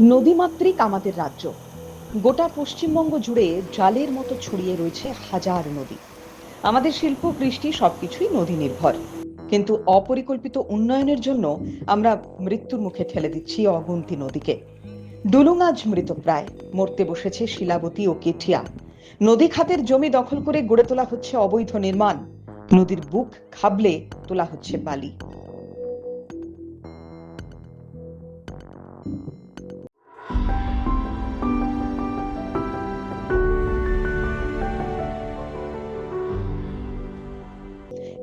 নদীমাতৃক আমাদের রাজ্য। গোটা পশ্চিমবঙ্গ জুড়ে জালের মতো ছড়িয়ে রয়েছে হাজার নদী। আমাদের শিল্প, কৃষ্টি সবকিছুই নদী নির্ভর কিন্তু অপরিকল্পিত উন্নয়নের জন্য আমরা মৃত্যুর মুখে ঠেলে দিচ্ছি অগুন্তি নদীকে। ডুলুং আজ মৃতপ্রায় মরতে বসেছে শিলাবতী ও কেঠিয়া। নদী খাতের জমি দখল করে গড়ে তোলা হচ্ছে অবৈধ নির্মাণ। নদীর বুক খাবলে তোলা হচ্ছে বালি।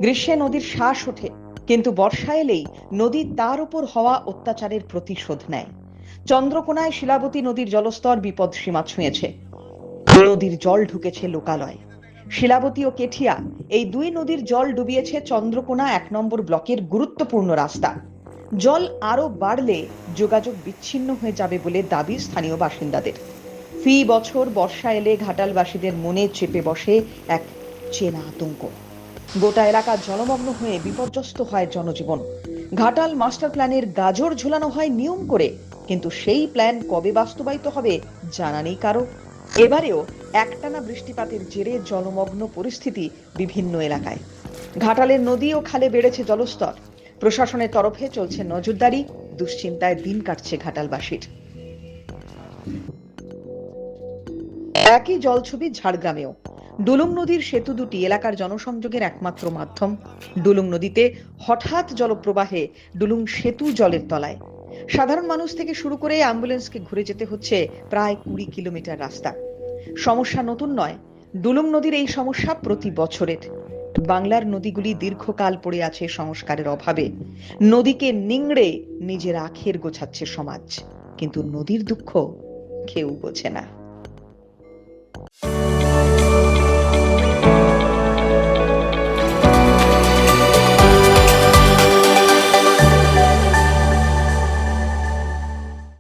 গ্রীষ্মে নদীর শ্বাস ওঠে, কিন্তু বর্ষা এলেই নদী তার উপর হওয়া অত্যাচারের প্রতিশোধ নেয়। চন্দ্রকোনায় শিলাবতী নদীর জলস্তর বিপদ সীমা ছুঁয়েছে। নদীর জল ঢুকেছে লোকালয়। শিলাবতী ও কেঠিয়া এই দুই নদীর জল ডুবিয়েছে চন্দ্রকোনা এক নম্বর ব্লকের গুরুত্বপূর্ণ রাস্তা। জল আরও বাড়লে যোগাযোগ বিচ্ছিন্ন হয়ে যাবে বলে দাবি স্থানীয় বাসিন্দাদের। ফি বছর বর্ষা এলে ঘাটালবাসীদের মনে চেপে বসে এক চেনা আতঙ্ক। গোটা এলাকা জলমগ্ন হয়ে বিপর্যস্ত হয় জনজীবন। ঘাটাল মাস্টার প্ল্যানের গাজর ঝুলানো হয় নিয়ম করে, কিন্তু সেই প্ল্যান কবে বাস্তবায়িত হবে জানা নেই কারও। এবারেও একটানা বৃষ্টিপাতের জেরে জলমগ্ন পরিস্থিতি বিভিন্ন এলাকায়। ঘাটালের নদী ও খালে বেড়েছে জলস্তর। প্রশাসনের তরফে চলছে নজরদারি, দুশ্চিন্তায় দিন কাটছে ঘাটালবাসীর। একই জলছবি ঝাড়গ্রামেও। ডুলুং নদীর সেতু দুটি এলাকার জনসংযোগের একমাত্র মাধ্যম। ডুলুং নদীতে হঠাৎ জলপ্রবাহে ডুলুং সেতু জলের তলায়। সাধারণ মানুষ থেকে শুরু করে অ্যাম্বুলেন্সকে ঘুরে যেতে হচ্ছে প্রায় কুড়ি কিলোমিটার রাস্তা। সমস্যা নতুন নয় ডুলুং নদীর এই সমস্যা প্রতি বছরের। বাংলার নদীগুলি দীর্ঘকাল পড়ে আছে সংস্কারের অভাবে। নদীকে নিংড়ে নিজের আখের গোছাচ্ছে সমাজ। কিন্তু নদীর দুঃখ কেউ বোঝে না।